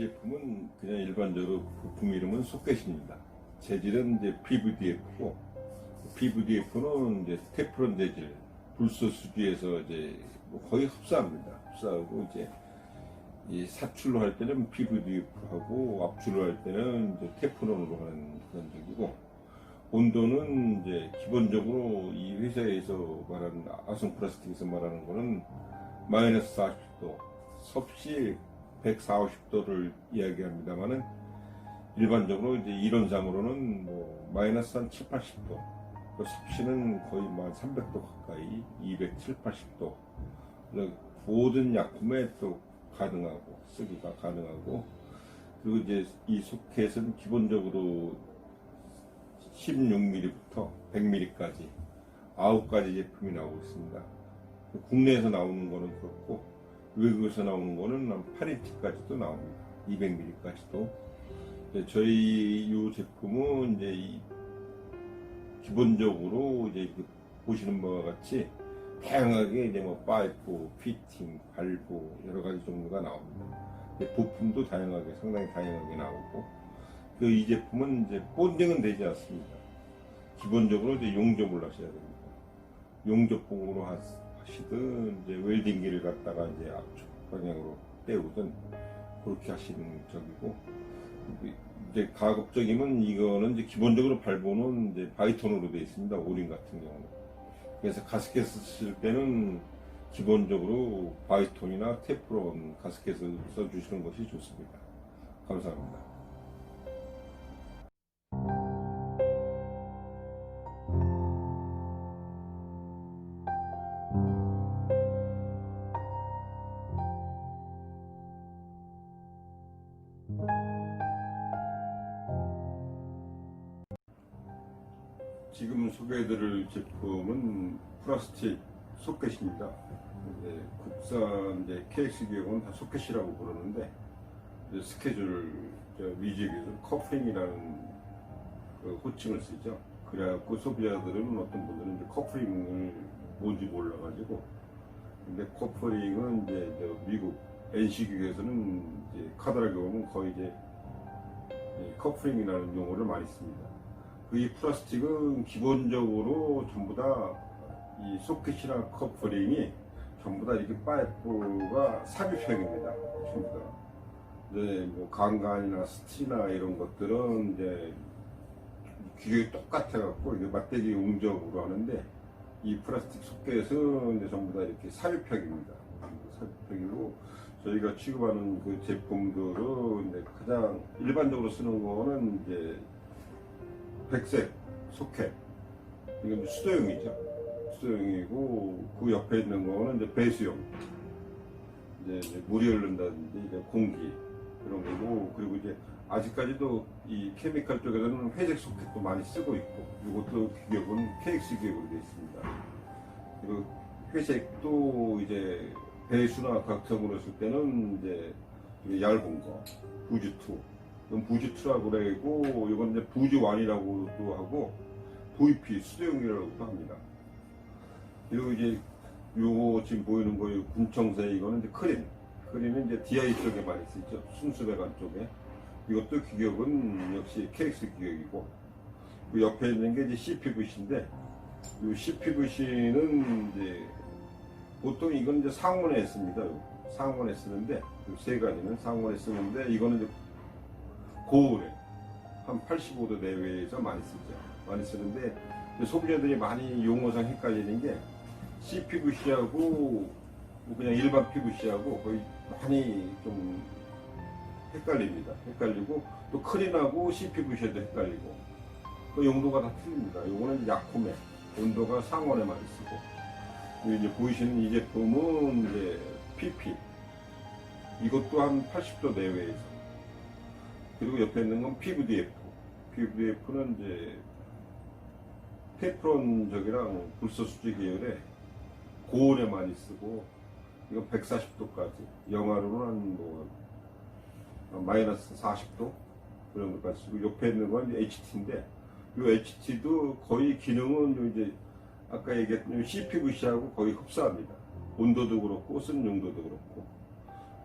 제품은 그냥 일반적으로 부품 이름은 소켓입니다. 재질은 이제 PVDF고 PVDF는 이제 테프론 재질, 불소 수지에서 이제 뭐 거의 흡사합니다. 흡사하고 이제 이 사출로 할 때는 PVDF하고 압출로 할 때는 이제 테프론으로 하는 그런 적이고 온도는 이제 기본적으로 이 회사에서 말하는 아성 플라스틱에서 말하는 거는 마이너스 40도, 섭씨 140, 50도를 이야기합니다만은 일반적으로 이제 이론상으로는 뭐 마이너스 한 7, 80도, 그 섭씨는 거의 뭐한 300도 가까이 207, 80도. 모든 약품에 또 가능하고 쓰기가 가능하고 그리고 이제 이 소켓은 기본적으로 16mm부터 100mm까지 9가지 제품이 나오고 있습니다. 국내에서 나오는 거는 그렇고 외국에서 나오는 거는 한 8인치까지도 나옵니다. 200mm까지도. 저희 이 제품은 이제 이 기본적으로 이제 그 보시는 바와 같이 다양하게 이제 뭐 파이프, 피팅, 발부 여러 가지 종류가 나옵니다. 부품도 다양하게 상당히 다양하게 나오고 그 이 제품은 이제 본딩은 되지 않습니다. 기본적으로 이제 용접을 하셔야 됩니다. 용접봉으로 하- 하시든 이제 웰딩기를 갖다가 이제 압축 방향으로 떼우든 그렇게 하시는 적이고 이제 가급적이면 이거는 이제 기본적으로 발보는 이제 바이톤으로 되어 있습니다. 오린 같은 경우는. 그래서 가스켓 쓰실 때는 기본적으로 바이톤이나 테프론 가스켓을 써주시는 것이 좋습니다. 감사합니다. 지금 소개해드릴 제품은 플라스틱 소켓입니다. 이제 국산 이제 KX 기업은 다 소켓이라고 부르는데 스케줄 저 위직에서 커프링이라는 그 호칭을 쓰죠. 그래갖고 소비자들은 어떤 분들은 이제 커프링을 뭔지 몰라가지고 근데 커프링은 이제 저 미국 NC 기계에서는 카드라 경우는 거의 이제 이 커프링이라는 용어를 많이 씁니다. 그이 플라스틱은 기본적으로 전부 다 이 소켓이나 커플링이 전부 다 이렇게 파이프가 삽입형입니다. 전부 다. 이제 뭐 강간이나 스티나 이런 것들은 이제 기계 똑같아갖고 이게 맞대기 용접으로 하는데 이 플라스틱 소켓은 이제 전부 다 이렇게 삽입형입니다. 삽입형이고 저희가 취급하는 그 제품들은 이제 가장 일반적으로 쓰는 거는 이제 백색 소켓 이건 수도용이죠? 수도용이고 그 옆에 있는 거는 이제 배수용. 이제, 이제 물이 흐른다든지 이제 공기 그런 거고 그리고 이제 아직까지도 이 케미칼 쪽에서는 회색 소켓도 많이 쓰고 있고 이것도 기업은 KX 기업으로 되어 있습니다. 그리고 회색도 이제 배수나 각성으로 했을 때는 이제 얇은 거 부즈2 이건 부즈2라고 그러고 이건 이제 부즈1이라고도 하고 VP 수도용이라고도 합니다. 그리고 이제 요거 지금 보이는 거 군청새 이거는 이제 크림. 크림은 이제 DI 쪽에 많이 쓰죠. 순수배관 쪽에. 이것도 규격은 역시 KX 규격이고 그 옆에 있는 게 이제 CPVC인데 이 CPVC는 이제 보통 이건 이제 상온에 씁니다. 상온에 쓰는데 그세 가지는 상온에 쓰는데 이거는 이제 고온에 한 85도 내외에서 많이 쓰죠. 많이 쓰는데 소비자들이 많이 용어상 헷갈리는 게 CPVC하고 뭐 그냥 일반 PVC하고 거의 많이 좀 헷갈립니다. 헷갈리고 또 크린하고 CPVC도 헷갈리고 그 용도가 다 틀립니다. 요거는 약품에 온도가 상온에 많이 쓰고 이제 보이시는 이 제품은 이제 PP 이것도 한 80도 내외에서 그리고 옆에 있는 건 PVDF. PVDF는 이제 테프론적이랑 불소수지 계열의 고온에 많이 쓰고 이건 140도까지 영하로는 뭐 마이너스 40도 그런 것까지 쓰고 옆에 있는 건 HT인데 이 HT도 거의 기능은 요 이제 아까 얘기했던 요 CPVC하고 거의 흡사합니다. 온도도 그렇고 쓰는 용도도 그렇고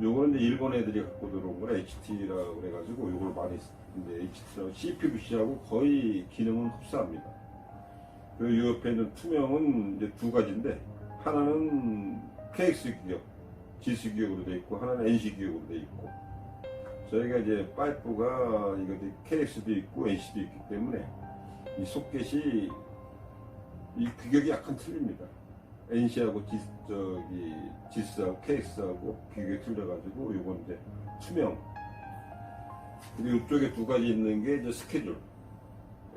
요거는 이제 일본 애들이 갖고 들어온 거라 HT라고 그래가지고 요걸 많이 쓰- 이제 HT라고 CPVC하고 거의 기능은 흡사합니다. 그리고 요 옆에 있는 투명은 이제 두 가지인데 하나는 KX 규격, GC 규격으로 돼 있고 하나는 NC 규격으로 돼 있고 저희가 이제 파이프가 이거 KX도 있고 NC도 있기 때문에 이 소켓이 이 규격이 약간 틀립니다. NC하고 지, 저기 지스하고 KX하고 규격이 틀려가지고 요건 이제 투명. 그리고 이쪽에 두 가지 있는 게 이제 스케줄.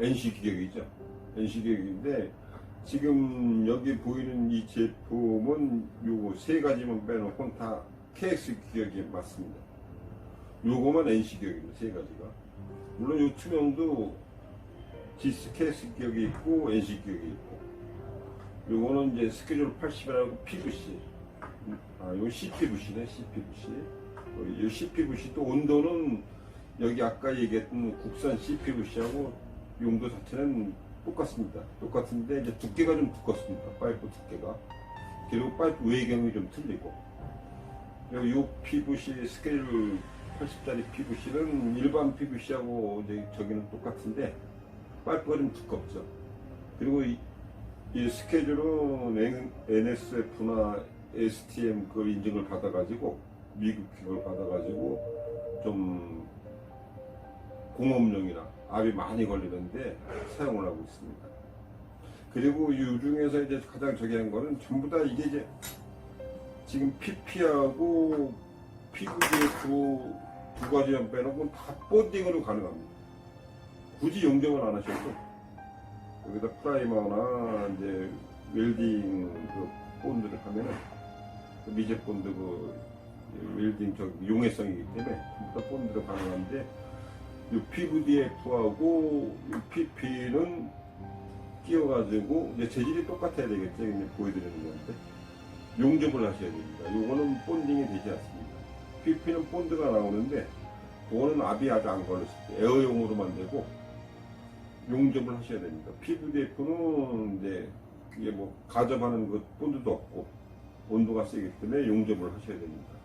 NC 규격이죠. NC 규격인데 지금 여기 보이는 이 제품은 요거 세 가지만 빼놓고는 다 KX 규격이 맞습니다. 요거만 NC 규격입니다. 세 가지가. 물론 요 투명도 지스 KX 규격이 있고 NC 규격이 있고 요거는 이제 스케줄 80이라고 PVC. 아, 요 CPVC네, CPVC. 어, 요 CPVC 또 온도는 여기 아까 얘기했던 국산 CPVC하고 용도 자체는 똑같습니다. 똑같은데 이제 두께가 좀 두껍습니다. 파이프 두께가. 그리고 파이프 외경이 좀 틀리고. 그리고 요 PVC 스케줄 80짜리 PVC는 일반 PVC하고 저기는 똑같은데 파이프가 좀 두껍죠. 그리고 이, 이 스케줄은 NSF나 STM 그 인증을 받아가지고 미국 그걸 받아가지고 좀 공업용이나 압이 많이 걸리는데 사용을 하고 있습니다. 그리고 이 중에서 이제 가장 저기한 거는 전부 다 이게 이제 지금 PP하고 PVDF 두 가지만 빼놓고 다 본딩으로 가능합니다. 굳이 용접을 안 하셔도 여기다 프라이머나 이제 웰딩 그 본드를 하면은 그 미제 본드 그 웰딩 저 용해성이기 때문에 전부 다 본드로 가능한데 이 PVDF하고 PP는 끼워가지고 이제 재질이 똑같아야 되겠죠. 이제 보여드리는 건데 용접을 하셔야 됩니다. 요거는 본딩이 되지 않습니다. PP는 본드가 나오는데 그거는 압이 아직 안 걸렸을 때 에어용으로 만 되고 용접을 하셔야 됩니다. PVDF는 이제 이게 뭐 가접하는 그 본드도 없고 온도가 세기 때문에 용접을 하셔야 됩니다.